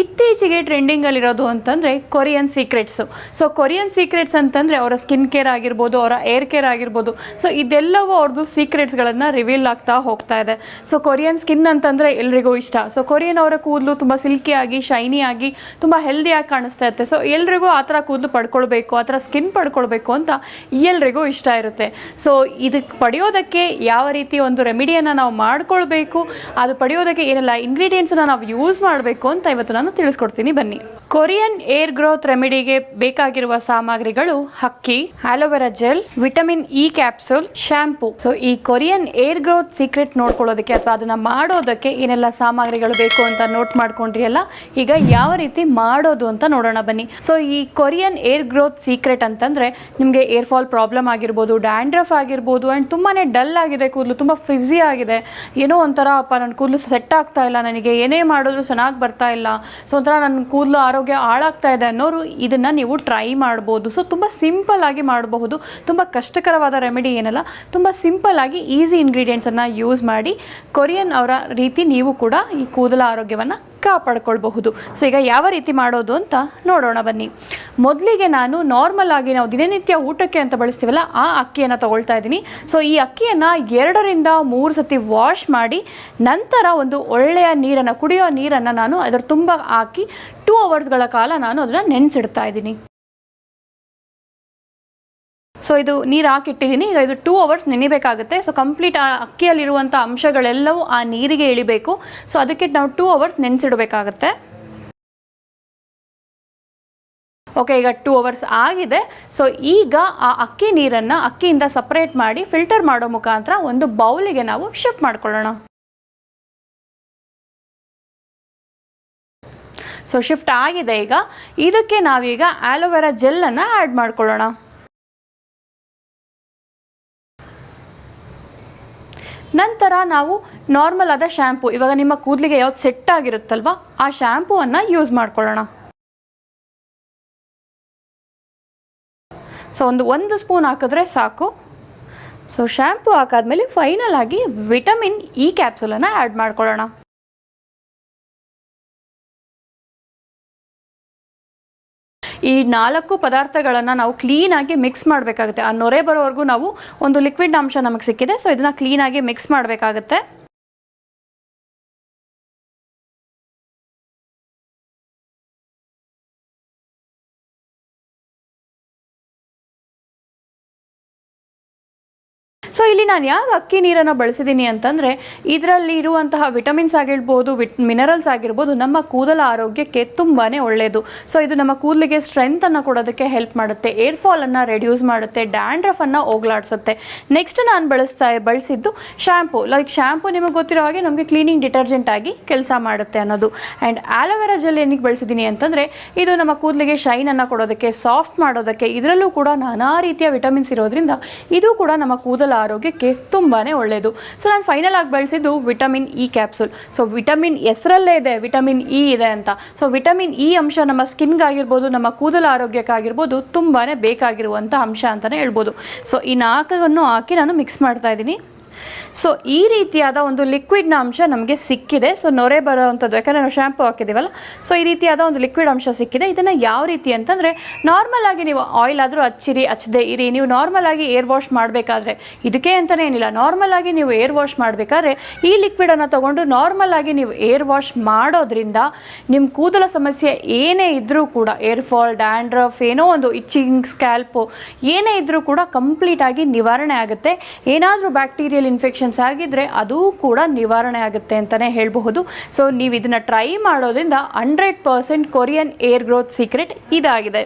ಇತ್ತೀಚೆಗೆ ಟ್ರೆಂಡಿಂಗಲ್ಲಿರೋದು ಅಂತಂದರೆ Korean secrets so Korean secrets ಅಂತಂದರೆ ಅವರ ಸ್ಕಿನ್ ಕೇರ್ ಆಗಿರ್ಬೋದು, ಅವರ ಏರ್ ಕೇರ್ ಆಗಿರ್ಬೋದು. ಸೊ ಇದೆಲ್ಲವೂ ಅವ್ರದ್ದು ಸೀಕ್ರೆಟ್ಸ್ಗಳನ್ನು ರಿವೀಲ್ ಆಗ್ತಾ ಹೋಗ್ತಾ ಇದೆ. ಸೊ ಕೊರಿಯನ್ ಸ್ಕಿನ್ ಅಂತಂದರೆ ಎಲ್ರಿಗೂ ಇಷ್ಟ. ಸೊ ಕೊರಿಯನ್ ಅವರ ಕೂದಲು ತುಂಬ ಸಿಲ್ಕಿ ಆಗಿ ಶೈನಿ ಆಗಿ, ತುಂಬ ಹೆಲ್ದಿಯಾಗಿ ಕಾಣಿಸ್ತಾ ಇರುತ್ತೆ. ಸೊ ಎಲ್ರಿಗೂ ಆ ಥರ ಕೂದಲು ಪಡ್ಕೊಳ್ಬೇಕು, ಆ ಥರ ಸ್ಕಿನ್ ಪಡ್ಕೊಳ್ಬೇಕು ಅಂತ ಎಲ್ರಿಗೂ ಇಷ್ಟ ಇರುತ್ತೆ. ಸೊ ಇದಕ್ಕೆ ಪಡೆಯೋದಕ್ಕೆ ಯಾವ ರೀತಿ ಒಂದು ರೆಮಿಡಿಯನ್ನು ನಾವು ಮಾಡ್ಕೊಳ್ಬೇಕು, ಅದು ಪಡೆಯೋದಕ್ಕೆ ಏನೆಲ್ಲ ಇಂಗ್ರೀಡಿಯೆಂಟ್ಸನ್ನು ನಾವು ಯೂಸ್ ಮಾಡಬೇಕು ಅಂತ ಇವತ್ತು ತಿಳಿಸ್ಕೊಡ್ತೀನಿ. ಬನ್ನಿ. ಕೊರಿಯನ್ ಏರ್ ಗ್ರೋತ್ ರೆಮಿಡಿಗೆ ಬೇಕಾಗಿರುವ ಸಾಮಗ್ರಿಗಳು ಹಕ್ಕಿ, aloe vera gel, vitamin E capsule shampoo so ಈ ಕೊರಿಯನ್ ಏರ್ ಗ್ರೋತ್ ಸೀಕ್ರೆಟ್ ನೋಡ್ಕೊಳ್ಳೋದಕ್ಕೆ ಅಥವಾ ಅದನ್ನ ಮಾಡೋದಕ್ಕೆ ಏನೆಲ್ಲ ಸಾಮಗ್ರಿಗಳು ಬೇಕು ಅಂತ ನೋಟ್ ಮಾಡ್ಕೊಂಡ್ರಿ ಅಲ್ಲ ಈಗ ಯಾವ ರೀತಿ ಮಾಡೋದು ಅಂತ ನೋಡೋಣ ಬನ್ನಿ. ಸೊ ಈ ಕೊರಿಯನ್ ಏರ್ ಗ್ರೋತ್ ಸೀಕ್ರೆಟ್ ಅಂತಂದ್ರೆ ನಿಮಗೆ ಏರ್ ಫಾಲ್ ಪ್ರಾಬ್ಲಮ್ ಆಗಿರ್ಬೋದು, ಡ್ಯಾಂಡ್ರಫ್ ಆಗಿರ್ಬೋದು ಆ್ಯಂಡ್ ತುಂಬಾನೇ ಡಲ್ ಆಗಿದೆ, ಕೂದಲು ತುಂಬ ಫಿಸಿ ಆಗಿದೆ. ಏನೋ ಒಂಥರ ಅಪ್ಪ ನನ್ನ ಕೂದಲು ಸೆಟ್ ಆಗ್ತಾ ಇಲ್ಲ, ನನಗೆ ಏನೇ ಮಾಡಿದ್ರು ಚೆನ್ನಾಗಿ ಬರ್ತಾ ಇಲ್ಲ. ಸೊ ಒಂಥರ ನನ್ನ ಕೂದಲು ಆರೋಗ್ಯ ಹಾಳಾಗ್ತಾ ಇದೆ ಅನ್ನೋರು ಇದನ್ನು ನೀವು ಟ್ರೈ ಮಾಡ್ಬೋದು. ಸೊ ತುಂಬ ಸಿಂಪಲ್ ಆಗಿ ಮಾಡಬಹುದು. ತುಂಬ ಕಷ್ಟಕರವಾದ ರೆಮಿಡಿ ಏನಲ್ಲ, ತುಂಬ ಸಿಂಪಲ್ ಆಗಿ ಈಸಿ ಇಂಗ್ರೀಡಿಯೆಂಟ್ಸನ್ನು ಯೂಸ್ ಮಾಡಿ ಕೊರಿಯನ್ ಅವರ ರೀತಿ ನೀವು ಕೂಡ ಈ ಕೂದಲ ಆರೋಗ್ಯವನ್ನು ಕಾಪಾಡ್ಕೊಳ್ಬಹುದು. ಸೊ ಈಗ ಯಾವ ರೀತಿ ಮಾಡೋದು ಅಂತ ನೋಡೋಣ ಬನ್ನಿ. ಮೊದಲಿಗೆ ನಾನು ನಾರ್ಮಲ್ ಆಗಿ ನಾವು ದಿನನಿತ್ಯ ಊಟಕ್ಕೆ ಅಂತ ಬಳಸ್ತೀವಲ್ಲ, ಆ ಅಕ್ಕಿಯನ್ನು ತಗೊಳ್ತಾ ಇದ್ದೀನಿ. ಸೊ ಈ ಅಕ್ಕಿಯನ್ನು ಎರಡರಿಂದ ಮೂರು ಸತಿ ವಾಶ್ ಮಾಡಿ, ನಂತರ ಒಂದು ಒಳ್ಳೆಯ ನೀರನ್ನು, ಕುಡಿಯೋ ನೀರನ್ನು ನಾನು ಅದರ ತುಂಬ ಹಾಕಿ ಟೂ ಅವರ್ಸ್ಗಳ ಕಾಲ ನಾನು ಅದನ್ನು ನೆನೆಸಿಡ್ತಾ ಇದ್ದೀನಿ. ಸೊ ಇದು ನೀರು ಹಾಕಿಟ್ಟಿದ್ದೀನಿ ಈಗ ಇದು ಟೂ ಅವರ್ಸ್ ನೆನಿಬೇಕಾಗುತ್ತೆ. ಸೊ ಕಂಪ್ಲೀಟ್ ಆ ಅಕ್ಕಿಯಲ್ಲಿರುವಂಥ ಅಂಶಗಳೆಲ್ಲವೂ ಆ ನೀರಿಗೆ ಇಳಿಬೇಕು. ಸೊ ಅದಕ್ಕೆ ನಾವು ಟೂ ಅವರ್ಸ್ ನೆನೆಸಿಡಬೇಕಾಗತ್ತೆ. ಓಕೆ ಈಗ ಟೂ ಅವರ್ಸ್ ಆಗಿದೆ. ಸೊ ಈಗ ಆ ಅಕ್ಕಿ ನೀರನ್ನು ಅಕ್ಕಿಯಿಂದ ಸಪ್ರೇಟ್ ಮಾಡಿ ಫಿಲ್ಟರ್ ಮಾಡೋ ಮುಖಾಂತರ ಒಂದು ಬೌಲಿಗೆ ನಾವು ಶಿಫ್ಟ್ ಮಾಡ್ಕೊಳ್ಳೋಣ. ಸೊ ಶಿಫ್ಟ್ ಆಗಿದೆ ಈಗ. ಇದಕ್ಕೆ ನಾವೀಗ ಆಲೋವೆರಾ ಜೆಲ್ಲನ್ನು ಆ್ಯಡ್ ಮಾಡ್ಕೊಳ್ಳೋಣ. ನಂತರ ನಾವು ನಾರ್ಮಲ್ ಆದ ಶ್ಯಾಂಪು ಇವಾಗ ನಿಮ್ಮ ಕೂದಲಿಗೆ ಯಾವ್ದು ಸೆಟ್ ಆಗಿರುತ್ತಲ್ವ, ಆ ಶ್ಯಾಂಪೂವನ್ನು ಯೂಸ್ ಮಾಡ್ಕೊಳ್ಳೋಣ. ಸೊ ಒಂದು ಒಂದು ಸ್ಪೂನ್ ಹಾಕಿದ್ರೆ ಸಾಕು. ಸೊ ಶ್ಯಾಂಪು ಹಾಕಾದ್ಮೇಲೆ ಫೈನಲ್ ಆಗಿ ವಿಟಮಿನ್ ಇ ಕ್ಯಾಪ್ಸುಲನ್ನು ಆ್ಯಡ್ ಮಾಡ್ಕೊಳ್ಳೋಣ. ಈ ನಾಲ್ಕು ಪದಾರ್ಥಗಳನ್ನು ನಾವು ಕ್ಲೀನಾಗಿ ಮಿಕ್ಸ್ ಮಾಡಬೇಕಾಗುತ್ತೆ. ಆ ನೊರೆ ಬರೋವರೆಗೂ ನಾವು ಒಂದು ಲಿಕ್ವಿಡ್ ಅಂಶ ನಮಗೆ ಸಿಕ್ಕಿದೆ. ಸೊ ಇದನ್ನು ಕ್ಲೀನಾಗಿ ಮಿಕ್ಸ್ ಮಾಡಬೇಕಾಗುತ್ತೆ. ಸೊ ಇಲ್ಲಿ ನಾನು ಯಾಕೆ ಅಕ್ಕಿ ನೀರನ್ನು ಬಳಸಿದ್ದೀನಿ ಅಂತಂದರೆ, ಇದರಲ್ಲಿ ಇರುವಂತಹ ವಿಟಮಿನ್ಸ್ ಆಗಿರ್ಬೋದು ವಿಟ್ ಮಿನರಲ್ಸ್ ಆಗಿರ್ಬೋದು, ನಮ್ಮ ಕೂದಲ ಆರೋಗ್ಯಕ್ಕೆ ತುಂಬಾ ಒಳ್ಳೆಯದು ಸೊ ಇದು ನಮ್ಮ ಕೂದಲಿಗೆ ಸ್ಟ್ರೆಂತನ್ನು ಕೊಡೋದಕ್ಕೆ ಹೆಲ್ಪ್ ಮಾಡುತ್ತೆ. ಏರ್ ಫಾಲನ್ನು ರೆಡ್ಯೂಸ್ ಮಾಡುತ್ತೆ. ಡ್ಯಾಂಡ್ರಫನ್ನು ಹೋಗ್ಲಾಡಿಸುತ್ತೆ. ನೆಕ್ಸ್ಟ್ ನಾನು ಬಳಸ್ತಾ, ಬಳಸಿದ್ದು ಶ್ಯಾಂಪು ಲೈಕ್ ಶ್ಯಾಂಪು ನಿಮಗೆ ಗೊತ್ತಿರೋ ಹಾಗೆ ನಮಗೆ ಕ್ಲೀನಿಂಗ್ ಡಿಟರ್ಜೆಂಟ್ ಆಗಿ ಕೆಲಸ ಮಾಡುತ್ತೆ ಅನ್ನೋದು. ಆ್ಯಂಡ್ ಆಲೋವೆರಾ ಜೆಲ್ ಏನಕ್ಕೆ ಬಳಸಿದ್ದೀನಿ ಅಂತಂದರೆ, ಇದು ನಮ್ಮ ಕೂದಲಿಗೆ ಶೈನನ್ನು ಕೊಡೋದಕ್ಕೆ ಸಾಫ್ಟ್ ಮಾಡೋದಕ್ಕೆ, ಇದರಲ್ಲೂ ಕೂಡ ನಾನಾ ರೀತಿಯ ವಿಟಮಿನ್ಸ್ ಇರೋದ್ರಿಂದ, ಇದು ಕೂಡ ನಮ್ಮ ಕೂದಲ ಆರೋಗ್ಯಕ್ಕೆ ತುಂಬಾ ಒಳ್ಳೆಯದು ಸೊ ನಾನು ಫೈನಲ್ ಆಗಿ ಬಳಸಿದ್ದು vitamin E capsule so vitamin ಹೆಸರಲ್ಲೇ ಇದೆ ವಿಟಮಿನ್ ಇ ಇದೆ ಅಂತ. ಸೊ ವಿಟಮಿನ್ ಇ ಅಂಶ ನಮ್ಮ ಸ್ಕಿನ್ಗಾಗಿರ್ಬೋದು ನಮ್ಮ ಕೂದಲ ಆರೋಗ್ಯಕ್ಕಾಗಿರ್ಬೋದು ತುಂಬಾ ಬೇಕಾಗಿರುವಂಥ ಅಂಶ ಅಂತಲೇ ಹೇಳ್ಬೋದು. ಸೊ ಈ ನಾಲ್ಕನ್ನು ಹಾಕಿ ನಾನು ಮಿಕ್ಸ್ ಮಾಡ್ತಾ ಇದ್ದೀನಿ. ಸೊ ಈ ರೀತಿಯಾದ ಒಂದು ಲಿಕ್ವಿಡ್ನ ಅಂಶ ನಮಗೆ ಸಿಕ್ಕಿದೆ. ಸೊ ನೊರೆ ಬರೋವಂಥದ್ದು, ಯಾಕಂದರೆ ನಾವು ಶ್ಯಾಂಪು ಹಾಕಿದ್ದೀವಲ್ಲ. ಸೊ ಈ ರೀತಿಯಾದ ಒಂದು ಲಿಕ್ವಿಡ್ ಅಂಶ ಸಿಕ್ಕಿದೆ. ಇದನ್ನು ಯಾವ ರೀತಿ ಅಂತಂದರೆ ನಾರ್ಮಲ್ ಆಗಿ ನೀವು ಆಯಿಲ್ ಆದರೂ ಹಚ್ಚಿರಿ ಹಚ್ಚದೆ ಇರಿ. ನೀವು ನಾರ್ಮಲ್ ಆಗಿ ಏರ್ ವಾಶ್ ಮಾಡಬೇಕಾದ್ರೆ, ಇದಕ್ಕೆ ಅಂತಲೇ ಏನಿಲ್ಲ. ನಾರ್ಮಲ್ ಆಗಿ ನೀವು ಏರ್ ವಾಶ್ ಮಾಡಬೇಕಾದ್ರೆ, ಈ ಲಿಕ್ವಿಡನ್ನು ತೊಗೊಂಡು ನಾರ್ಮಲ್ ಆಗಿ ನೀವು ಏರ್ ವಾಶ್ ಮಾಡೋದ್ರಿಂದ ನಿಮ್ಮ ಕೂದಲ ಸಮಸ್ಯೆ ಏನೇ ಇದ್ದರೂ ಕೂಡ ಏರ್ ಫಾಲ್ ಡ್ಯಾಂಡ್ರಫ್ ಏನೋ ಒಂದು ಇಚ್ಚಿಂಗ್ ಸ್ಕ್ಯಾಲ್ಪು ಏನೇ ಇದ್ದರೂ ಕೂಡ ಕಂಪ್ಲೀಟಾಗಿ ನಿವಾರಣೆ ಆಗುತ್ತೆ. ಏನಾದರೂ ಬ್ಯಾಕ್ಟೀರಿಯಲ್ ಇನ್ಫೆಕ್ಷನ್ಸ್ ಆಗಿದ್ರೆ ಅದು ಕೂಡ ನಿವಾರಣೆ ಆಗುತ್ತೆ ಅಂತಲೇ ಹೇಳಬಹುದು. ಸೊ ನೀವು ಇದನ್ನು ಟ್ರೈ ಮಾಡೋದ್ರಿಂದ hundred percent Korean hair growth secret ಇದಾಗಿದೆ.